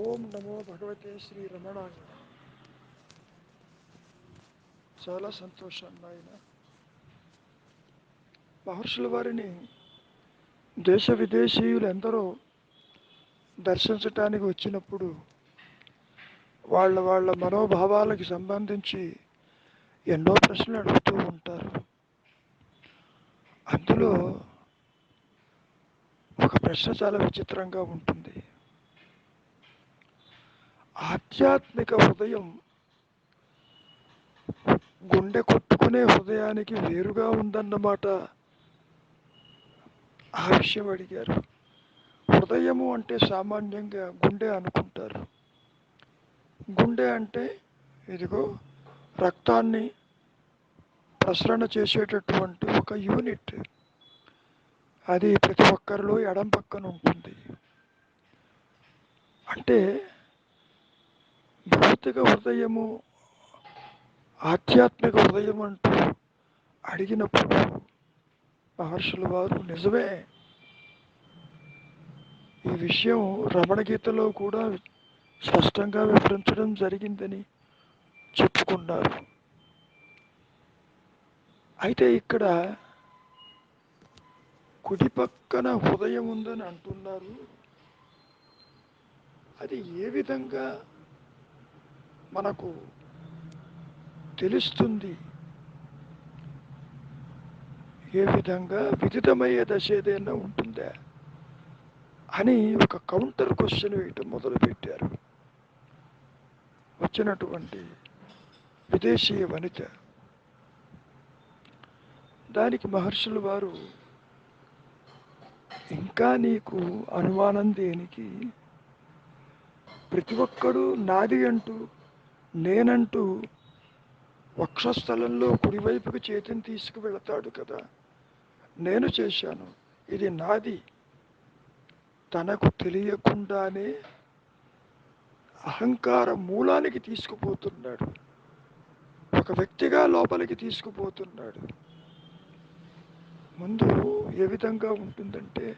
ఓం నమో భగవతే శ్రీ రమణాయ చాలా సంతోషం నాయన. మహర్షుల వారిని దేశ విదేశీయులు ఎందరో దర్శించటానికి వచ్చినప్పుడు వాళ్ళ వాళ్ళ మనోభావాలకి సంబంధించి ఎన్నో ప్రశ్నలు అడుగుతూ ఉంటారు. అందులో ఒక ప్రశ్న చాలా విచిత్రంగా ఉంటుంది. ఆధ్యాత్మిక హృదయం గుండె కొట్టుకునే హృదయానికి వేరుగా ఉందన్నమాట. ఆ విషయం అడిగారు. హృదయము అంటే సామాన్యంగా గుండె అనుకుంటారు. గుండె అంటే ఇదిగో రక్తాన్ని ప్రసరణ చేసేటటువంటి ఒక యూనిట్. అది ప్రతి ఒక్కరిలో ఎడం పక్కన ఉంటుంది. అంటే భౌతిక హృదయము ఆధ్యాత్మిక హృదయం అంటూ అడిగినప్పుడు మహర్షుల వారు నిజమే. ఈ విషయం రమణ గీతలో కూడా స్పష్టంగా వివరించడం జరిగిందని చెప్పుకున్నారు. అయితే ఇక్కడ కుడి పక్కన హృదయం ఉందని అంటున్నారు. అది ఏ విధంగా మనకు తెలుస్తుంది ఏ విధంగా విదితమయ్యే దశ ఏదైనా ఉంటుందా అని ఒక కౌంటర్ క్వశ్చన్ వేయటం మొదలుపెట్టారు. వచ్చినటువంటి విదేశీయ వనిత. దానికి మహర్షులు వారు ఇంకా నీకు అనుమానం దేనికి? ప్రతి ఒక్కడూ నాది అంటూ నేనంటూ వక్షస్థలంలో కుడివైపుకు చేతిని తీసుకువెళతాడు కదా. నేను చేశాను. ఇది నాది. తనకు తెలియకుండానే అహంకార మూలానికి తీసుకుపోతున్నాడు. ఒక వ్యక్తిగా లోపలికి తీసుకుపోతున్నాడు. ముందు ఏ విధంగా ఉంటుందంటే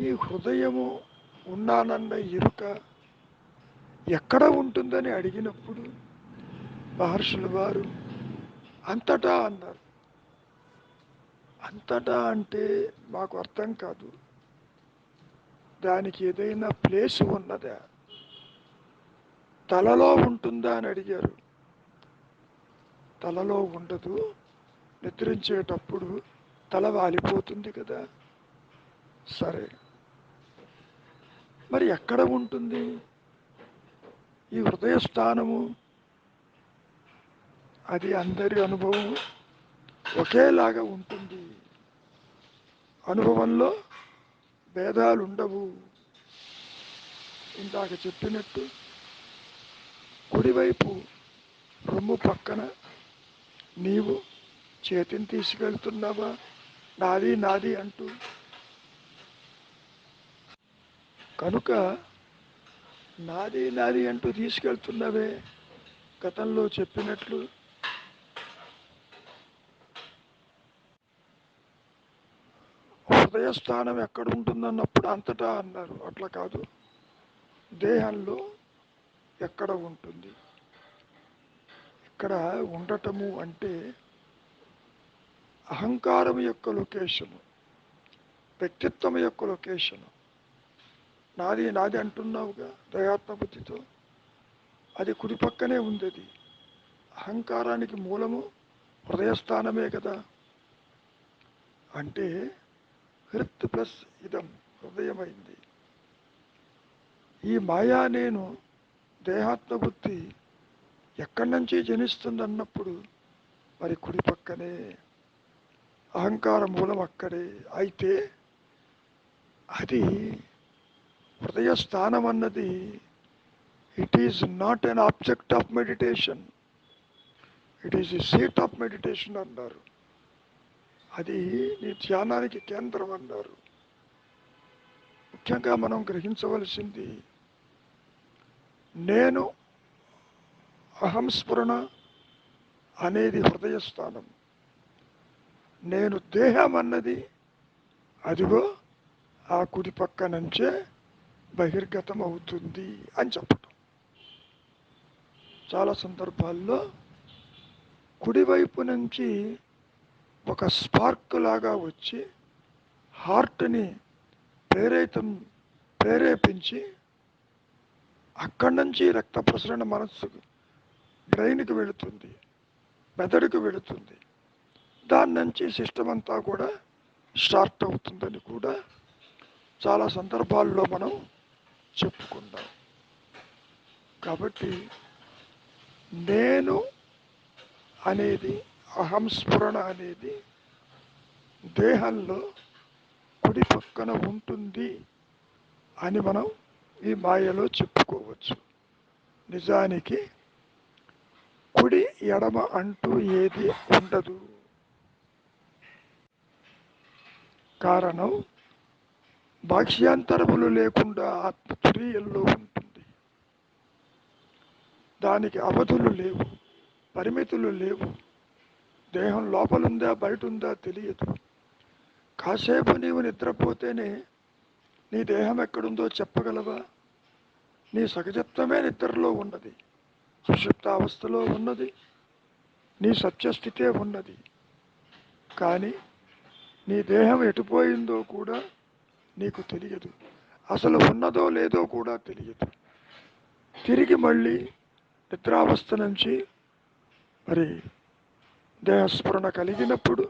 ఈ హృదయము ఉన్నానన్న ఇరుక ఎక్కడ ఉంటుందని అడిగినప్పుడు మహర్షులు వారు అంతటా అన్నారు. అంతటా అంటే మాకు అర్థం కాదు. దానికి ఏదైనా ప్లేస్ ఉన్నదా? తలలో ఉంటుందా అని అడిగారు. తలలో ఉండదు. నిద్రించేటప్పుడు తల వాలిపోతుంది కదా. సరే. మరి ఎక్కడ ఉంటుంది? ఈ హృదయస్థానము అది అందరి అనుభవం ఒకేలాగా ఉంటుంది. అనుభవంలో భేదాలు ఉండవు ఇందాక చెప్పినట్టు కుడివైపు రొమ్ము పక్కన నీవు చేతిని తీసుకెళ్తున్నావా? నాది నాది అంటూ. కనుక నాది నాది అంటూ తీసుకెళ్తున్నవే గతంలో చెప్పినట్లు. హృదయస్థానం ఎక్కడ ఉంటుందన్నప్పుడు అంతటా అన్నారు. అట్లా కాదు. దేహంలో ఎక్కడ ఉంటుంది? ఇక్కడ ఉండటము అంటే అహంకారం యొక్క లొకేషను వ్యక్తిత్వం యొక్క లొకేషను. నాది నాది అంటున్నావుగా దయాత్మ బుద్ధితో అది కుడి పక్కనే ఉంది అది అహంకారానికి మూలము హృదయస్థానమే కదా. అంటే హృత్ ప్లస్ ఇదం హృదయమైంది. ఈ మాయా నేను దేహాత్మబుద్ధి ఎక్కడి నుంచి జనిస్తుంది అన్నప్పుడు మరి కుడి పక్కనే అహంకార మూలం అక్కడే. అయితే అది హృదయ స్థానం అన్నది it is not an object of meditation it is a seat of meditation అన్నారు. అది నీ ధ్యానానికి కేంద్రం అన్నారు. ముఖ్యంగా మనం గ్రహించవలసింది నేను అహంస్ఫురణ అనేది హృదయ స్థానం. నేను దేహం అన్నది అదిగో ఆ కుడి పక్క నుంచే బహిర్గతం అవుతుంది అని చెప్పటం. చాలా సందర్భాల్లో కుడివైపు నుంచి ఒక స్పార్క్ లాగా వచ్చి హార్ట్ని ప్రేరేతం ప్రేరేపించి అక్కడి నుంచి రక్త ప్రసరణ మనస్సుకు బ్రెయిన్కి వెళుతుంది మెదడుకు వెళుతుంది. దాని నుంచి సిస్టమ్ అంతా కూడా స్టార్ట్ అవుతుందని కూడా చాలా సందర్భాల్లో మనం చెప్పుకుందాం. కాబట్టి నేను అనేది అహంస్ఫురణ అనేది దేహంలో కుడి పక్కన ఉంటుంది అని మనం ఈ మాయలో చెప్పుకోవచ్చు. నిజానికి కుడి ఎడమ అంటూ ఏది ఉండదు. కారణం బాక్ష్యాంతరములు లేకుండా ఆత్మ తురీయంలో ఉంటుంది. దానికి అవధులు లేవు పరిమితులు లేవు. దేహం లోపలుందా బయట ఉందా తెలియదు. కాసేపు నీవు నిద్రపోతేనే నీ దేహం ఎక్కడుందో చెప్పగలవా? నీ సహజత్వమే నిద్రలో ఉన్నది. సుషుప్తావస్థలో ఉన్నది. నీ సత్యస్థితే ఉన్నది. కానీ నీ దేహం ఎటుపోయిందో కూడా నీకు తెలియదు. అసలు ఉన్నదో లేదో కూడా తెలియదు. తిరిగి మళ్ళీ నిద్రావస్థ నుంచి మరి దేహస్ఫురణ కలిగినప్పుడు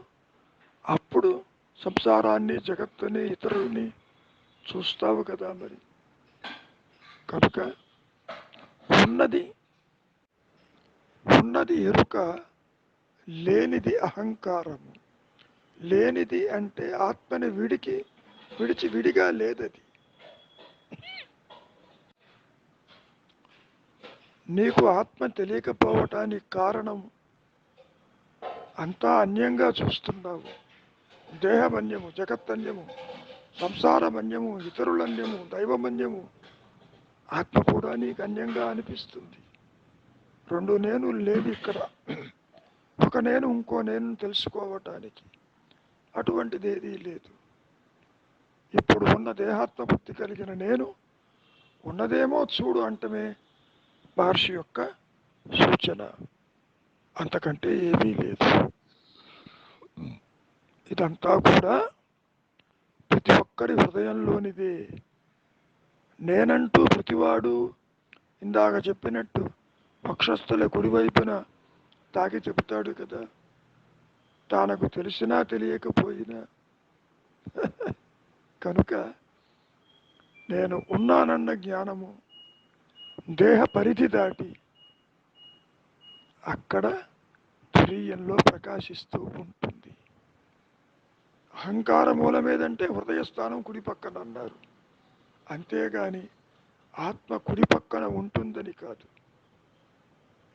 అప్పుడు సంసారాన్ని జగత్తుని ఇతరుల్ని చూస్తావు కదా మరి. కనుక ఉన్నది ఉన్నది ఎరుక లేనిది అహంకారము. లేనిది అంటే ఆత్మని విడికి విడిచి విడిగా లేదది. నీకు ఆత్మ తెలియకపోవటానికి కారణం అంతా అన్యంగా చూస్తున్నావు. దేహమన్యము జగత్తన్యము సంసారమన్యము ఇతరులన్యము దైవమన్యము ఆత్మ కూడా నీకు అన్యంగా అనిపిస్తుంది. రెండు నేను లేదు ఇక్కడ. ఒక నేను ఇంకో నేను తెలుసుకోవటానికి అటువంటిది ఏదీ లేదు. ఇప్పుడు ఉన్న దేహాత్మ బుద్ధి కలిగిన నేను ఉన్నదేమో చూడు అంటమే మహర్షి యొక్క సూచన. అంతకంటే ఏమీ లేదు. ఇదంతా కూడా ప్రతి ఒక్కరి హృదయంలోనిదే. నేనంటూ ప్రతివాడు ఇందాక చెప్పినట్టు పక్షస్థుల కుడివైపున తాకి చెబుతాడు కదా. తనకు తెలిసినా తెలియకపోయినా. కనుక నేను ఉన్నానన్న జ్ఞానము దేహ పరిధి దాటి అక్కడ తురీయంలో ప్రకాశిస్తూ ఉంటుంది. అహంకార మూలమేదంటే హృదయస్థానం కుడి పక్కన అన్నారు. అంతేగాని ఆత్మ కుడి పక్కన ఉంటుందని కాదు.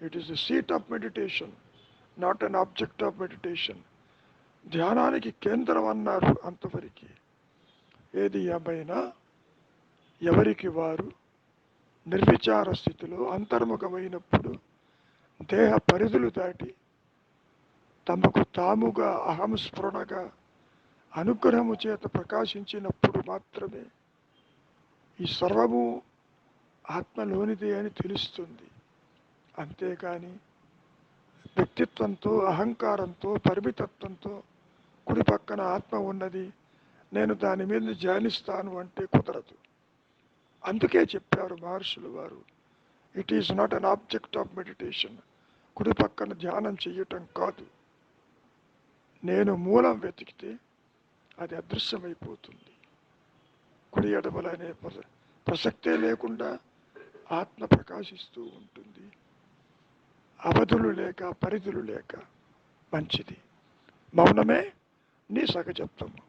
It is the seat of meditation not an object of meditation ధ్యానానికి కేంద్రం అన్నారు అంతవరకు. ఏది ఏమైనా ఎవరికి వారు నిర్విచార స్థితిలో అంతర్ముఖమైనప్పుడు దేహ పరిధులు దాటి తమకు తాముగా అహంస్ఫురణగా అనుగ్రహము చేత ప్రకాశించినప్పుడు మాత్రమే ఈ సర్వము ఆత్మలోనిదే అని తెలుస్తుంది. అంతేకాని వ్యక్తిత్వంతో అహంకారంతో పరిమితత్వంతో కుడి పక్కన ఆత్మ ఉన్నది. నేను దాని మీద ధ్యానిస్తాను అంటే కుదరదు. అందుకే చెప్పారు మహర్షులు వారు it is not an object of meditation కుడి పక్కన ధ్యానం చెయ్యటం కాదు. నేను మూలం వెతికితే అది అదృశ్యమైపోతుంది. కుడి ఎడమలనే ప్రసక్తే లేకుండా ఆత్మ ప్రకాశిస్తూ ఉంటుంది. అవధులు లేక పరిధులు లేక మంచిది. మౌనమే నీ సహజత్వము.